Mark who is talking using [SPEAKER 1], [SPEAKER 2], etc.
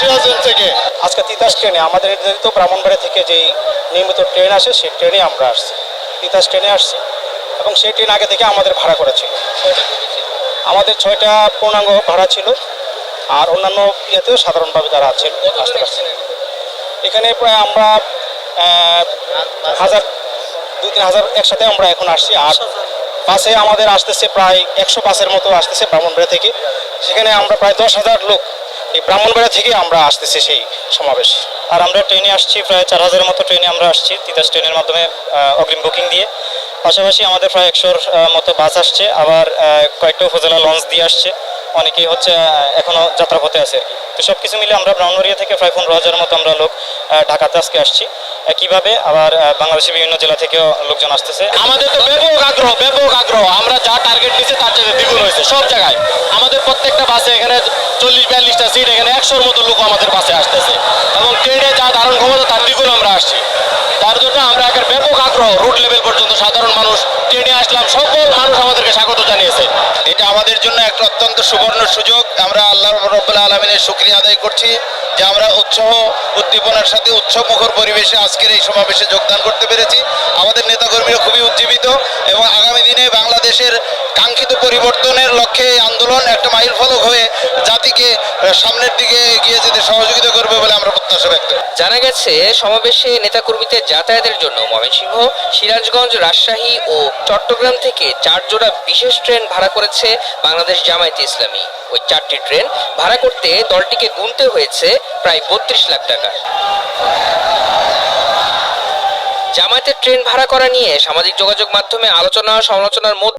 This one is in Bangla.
[SPEAKER 1] সিরাজগঞ্জ থেকে।
[SPEAKER 2] আজকে তিতাস ট্রেনে আমাদের নির্ধারিত ব্রাহ্মণবাড়ি থেকে যেই নিয়মিত ট্রেন আসে সেই ট্রেনে আমরা আসছি। তিতাস ট্রেনে আসছি এবং সেই ট্রেন আগে থেকে আমাদের ভাড়া করা ছিল। আমাদের ছয়টা পূর্ণাঙ্গ ভাড়া ছিল আর অন্যান্য ইয়েতেও সাধারণভাবে তারা আছে আসতে পারছে এখানে? প্রায় আমরা হাজার দুই তিন হাজার একসাথে আমরা এখন আসছি আর বাসে আমাদের আসতেছে প্রায় একশো বাসের মতো আসতেছে ব্রাহ্মণবাড়িয়া থেকে। সেখানে আমরা প্রায় দশ হাজার লোক এই ব্রাহ্মণবাড়িয়া থেকে আমরা আসতেছি সেই সমাবেশ। আর আমরা ট্রেনে আসছি, প্রায় চার হাজারের মতো ট্রেনে আমরা আসছি, তিতাস ট্রেনের মাধ্যমে অগ্রিম বুকিং দিয়ে। পাশাপাশি আমাদের প্রায় একশোর মতো বাস আসছে, আবার কয়েকটা উপজেলা লঞ্চ দিয়ে আসছে। অনেকেই হচ্ছে এখনও এখনও যাত্রা পথে আছে আর কি। তো সব কিছু মিলে আমরা ব্রাহ্মণবাড়িয়া থেকে প্রায় পনেরো হাজারের মতো আমরা লোক ঢাকাতে আজকে আসছি। একইভাবে আবার বাংলাদেশের বিভিন্ন জেলা থেকেও লোকজন আসতেছে।
[SPEAKER 1] আমাদের তো ব্যাপক আগ্রহ ব্যাপক আগ্রহ। আমরা যা টার্গেট দিচ্ছি তার চেয়ে দ্বিগুণ হয়েছে, সব জায়গায়। প্রত্যেকটা বাসে এখানে চল্লিশ, বিয়াল্লিশটা সিট এখানে একশোর মতো লোক আমাদের বাসে আসতেছে। এবং ট্রেনে যা ধারণ ক্ষমতা, তার দ্বিগুণ আমরা আসছি। তার জন্য আমরা একটা ব্যাপক আগ্রহ রুট লেভেল পর্যন্ত সাধারণ মানুষ ট্রেনে আসলাম। সকল মানুষ আমাদেরকে স্বাগত জানিয়েছে। এটা আমাদের জন্য একটা অত্যন্ত সুবর্ণ সুযোগ। আমরা আল্লাহ রব্বুল্লাহ আলমিনের শুক্রিয়া আদায় করছি যে আমরা উৎসাহ, উদ্দীপনার সাথে উৎসব মুখর পরিবেশে আজকের এই সমাবেশে যোগদান করতে পেরেছি। পরিবর্তনের লক্ষ্যে আন্দোলন একটা মাইল ফলক হয়ে জাতিকে সামনের দিকে এগিয়ে যেতে সহযোগিতা করবে বলে আমরা প্রত্যাশা ব্যক্ত
[SPEAKER 3] জানা গেছে, সমাবেশে নেতাকর্মীদের যাতায়াতের জন্য ময়মনসিংহ, সিরাজগঞ্জ, রাজশাহী ও চট্টগ্রাম থেকে চার জোড়া বিশেষ ট্রেন ভাড়া করেছে বাংলাদেশ জামায়াতে ইসলামী। ওই চারটি ট্রেন ভাড়া করতে দলটিকে গুনতে হয়েছে প্রায় বত্রিশ লাখ টাকা। জামায়াতের ট্রেন ভাড়া করা নিয়ে সামাজিক যোগাযোগ মাধ্যমে আলোচনা, সমালোচনার মধ্যে